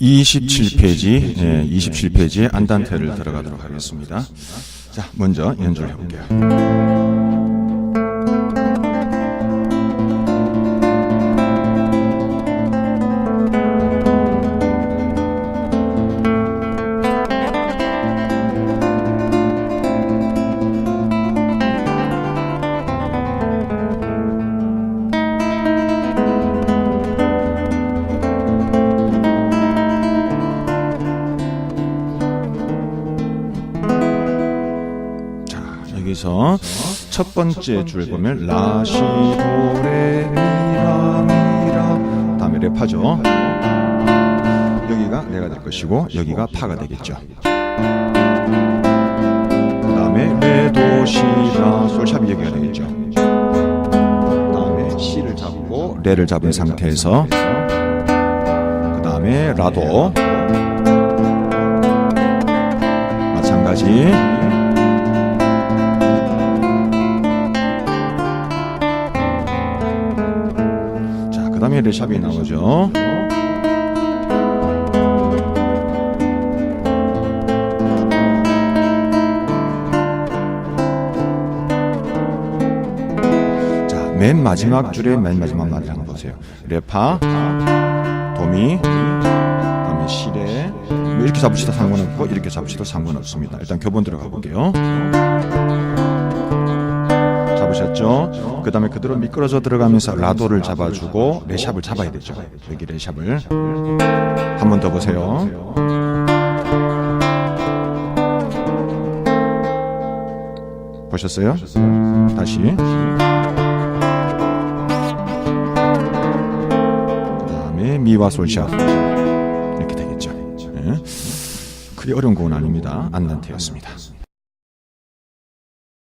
27페이지, 예, 27페이지에 안단테를 들어가도록 하겠습니다. 자, 먼저 연주를 해볼게요. 여기서 첫 번째 줄 보면 라시도레미라미라 다음에 랩하죠. 여기가 내가 될 것이고 여기가 파가 되겠죠. 그 다음에 레도시라 솔샵이 여기가 되겠죠. 다음에 시를 잡고 레를 잡은 상태에서 그 다음에 라도 마찬가지 다음에 레샵이 나오죠. 자, 맨 마지막 줄의 맨 마지막 말을 한번 보세요. 레파, 도미, 그다음에 시레. 뭐 이렇게 잡으시도 상관없고 이렇게 잡으시도 상관없습니다. 일단 교본 들어가 볼게요. 잡으셨죠? 그 다음에 그대로 미끄러져 들어가면서 라도를 잡아주고 레샵을 잡아야 되죠. 여기 레샵을 한 번 더 보세요. 보셨어요? 다시. 그 다음에 미와 솔샵 이렇게 되겠죠. 예. 크게 어려운 곡은 아닙니다. 안단테였습니다.